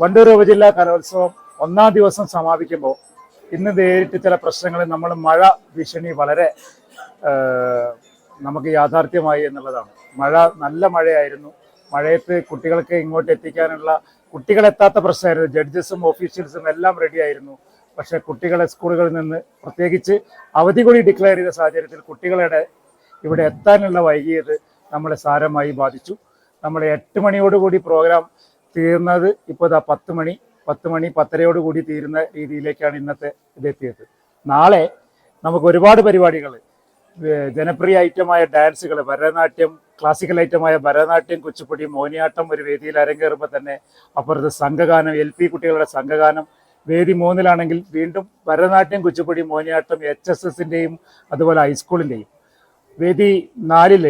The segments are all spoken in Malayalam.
വണ്ടൂർ ഉപജില്ലാ കലോത്സവം ഒന്നാം ദിവസം സമാപിക്കുമ്പോൾ ഇന്ന് നേരിട്ട് ചില പ്രശ്നങ്ങൾ നമ്മൾ മഴ ഭീഷണി വളരെ നമുക്ക് യാഥാർത്ഥ്യമായി എന്നുള്ളതാണ്. മഴ നല്ല മഴയായിരുന്നു. മഴയത്ത് കുട്ടികൾക്ക് ഇങ്ങോട്ട് എത്തിക്കാനുള്ള കുട്ടികളെത്താത്ത പ്രശ്നമായിരുന്നു. ജഡ്ജസും ഓഫീഷ്യൽസും എല്ലാം റെഡിയായിരുന്നു പക്ഷെ കുട്ടികളെ സ്കൂളുകളിൽ നിന്ന് പ്രത്യേകിച്ച് അവധി കൂടി ഡിക്ലെയർ ചെയ്ത സാഹചര്യത്തിൽ കുട്ടികളുടെ ഇവിടെ എത്താനുള്ള വൈകിയത് നമ്മളെ സാരമായി ബാധിച്ചു. നമ്മൾ എട്ട് മണിയോടുകൂടി പ്രോഗ്രാം തീർന്നത് ഇപ്പോൾ പത്ത് മണി പത്ത് മണി പത്തരയോട് കൂടി തീരുന്ന രീതിയിലേക്കാണ് ഇന്നത്തെ ഇതെത്തിയത്. നാളെ നമുക്ക് ഒരുപാട് പരിപാടികൾ ജനപ്രിയ ഐറ്റമായ ഡാൻസുകൾ ഭരതനാട്യം ക്ലാസിക്കൽ ഐറ്റമായ ഭരതനാട്യം കുച്ചിപ്പുടി മോഹിനിയാട്ടം ഒരു വേദിയിൽ അരങ്ങേറുമ്പോൾ തന്നെ അപ്പുറത്ത് സംഘഗാനം എൽ പി കുട്ടികളുടെ സംഘഗാനം. വേദി മൂന്നിലാണെങ്കിൽ വീണ്ടും ഭരതനാട്യം കുച്ചിപ്പുടി മോഹിനിയാട്ടം എച്ച് എസ് എസിന്റെയും അതുപോലെ ഹൈസ്കൂളിന്റെയും വേദി നാലിൽ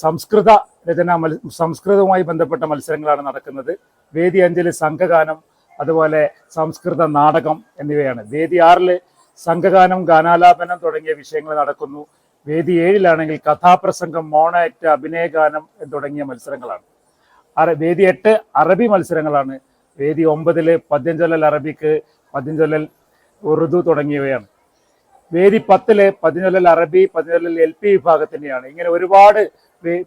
സംസ്കൃത രചന സംസ്കൃതവുമായി ബന്ധപ്പെട്ട മത്സരങ്ങളാണ് നടക്കുന്നത്. വേദി അഞ്ചിൽ സംഘഗാനം അതുപോലെ സംസ്കൃത നാടകം എന്നിവയാണ്. വേദി ആറിൽ സംഘഗാനം ഗാനാലാപനം തുടങ്ങിയ വിഷയങ്ങൾ നടക്കുന്നു. വേദി ഏഴിലാണെങ്കിൽ കഥാപ്രസംഗം മോണാക്ട് അഭിനയഗാനം തുടങ്ങിയ മത്സരങ്ങളാണ്. വേദി എട്ട് അറബി മത്സരങ്ങളാണ്. വേദി ഒമ്പതിൽ പദ്യം ചൊല്ലൽ അറബിക്ക് പദ്യം ചൊല്ലൽ ഉറുദു തുടങ്ങിയവയാണ്. വേദി പത്തിൽ പതിനൊല്ലിൽ അറബി പതിനൊല്ലിൽ എൽ പി വിഭാഗത്തിന്റെയാണ് ഇങ്ങനെ ഒരുപാട്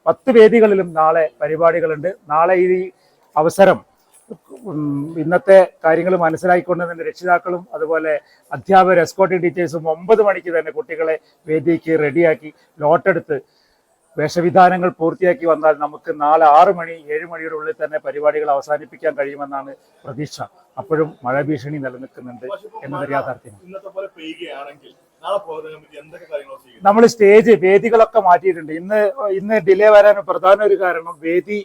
പത്ത് വേദികളിലും നാളെ പരിപാടികളുണ്ട്. നാളെ ഈ അവസരം ഇന്നത്തെ കാര്യങ്ങൾ മനസ്സിലാക്കിക്കൊണ്ട് തന്നെ രക്ഷിതാക്കളും അതുപോലെ അധ്യാപകർ എസ്കോട്ടിംഗ് ടീച്ചേഴ്സും ഒമ്പത് മണിക്ക് തന്നെ കുട്ടികളെ വേദിക്ക് റെഡിയാക്കി ലോട്ടെടുത്ത് വേഷവിധാനങ്ങൾ പൂർത്തിയാക്കി വന്നാൽ നമുക്ക് നാളെ ആറ് മണി ഏഴ് മണിയുടെ ഉള്ളിൽ തന്നെ പരിപാടികൾ അവസാനിപ്പിക്കാൻ കഴിയുമെന്നാണ് പ്രതീക്ഷ. അപ്പോഴും മഴ ഭീഷണി നിലനിൽക്കുന്നുണ്ട് എന്നത് യാഥാർത്ഥ്യം നമ്മൾ സ്റ്റേജ് വേദികളൊക്കെ മാറ്റിയിട്ടുണ്ട്. ഇന്ന് ഇന്ന് ഡിലേ വരാൻ പ്രധാന ഒരു കാരണം വേദി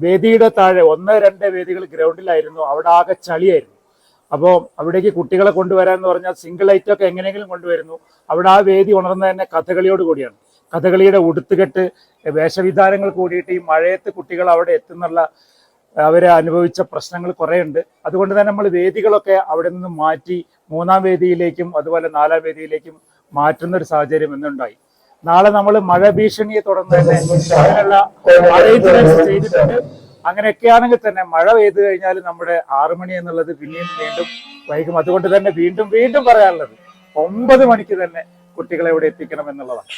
വേദിയുടെ താഴെ ഒന്ന് രണ്ട് വേദികൾ ഗ്രൗണ്ടിലായിരുന്നു. അവിടെ ആകെ ചളിയായിരുന്നു. അപ്പോൾ അവിടേക്ക് കുട്ടികളെ കൊണ്ടുവരാൻ എന്ന് പറഞ്ഞാൽ സിംഗിൾ ലൈറ്റ് ഒക്കെ എങ്ങനെയെങ്കിലും കൊണ്ടുവരുന്നു. അവിടെ ആ വേദി ഉണർന്നത് തന്നെ കഥകളിയോട് കൂടിയാണ്. കഥകളിയുടെ ഉടുത്തുകെട്ട് വേഷവിധാനങ്ങൾ കൂടിയിട്ട് ഈ മഴയത്ത് കുട്ടികൾ അവിടെ എത്തുന്നുള്ള അവരെ അനുഭവിച്ച പ്രശ്നങ്ങൾ കുറേ ഉണ്ട് അതുകൊണ്ട് തന്നെ നമ്മൾ വേദികളൊക്കെ അവിടെ നിന്ന് മാറ്റി മൂന്നാം വേദിയിലേക്കും അതുപോലെ നാലാം വേദിയിലേക്കും മാറ്റുന്ന ഒരു സാഹചര്യം എന്നുണ്ടായി നാളെ നമ്മൾ മഴ ഭീഷണിയെ തുടർന്ന് തന്നെ അങ്ങനെയുള്ള അറേഞ്ച്മെന്റ്സ് ചെയ്തിട്ടുണ്ട്. അങ്ങനെയൊക്കെയാണെങ്കിൽ തന്നെ മഴ പെയ്തു കഴിഞ്ഞാൽ നമ്മുടെ മണി എന്നുള്ളത് പിന്നെയും വീണ്ടും വൈകും. അതുകൊണ്ട് തന്നെ വീണ്ടും വീണ്ടും പറയാനുള്ളത് ഒമ്പത് മണിക്ക് തന്നെ കുട്ടികളെ ഇവിടെ എത്തിക്കണം എന്നുള്ളതാണ്.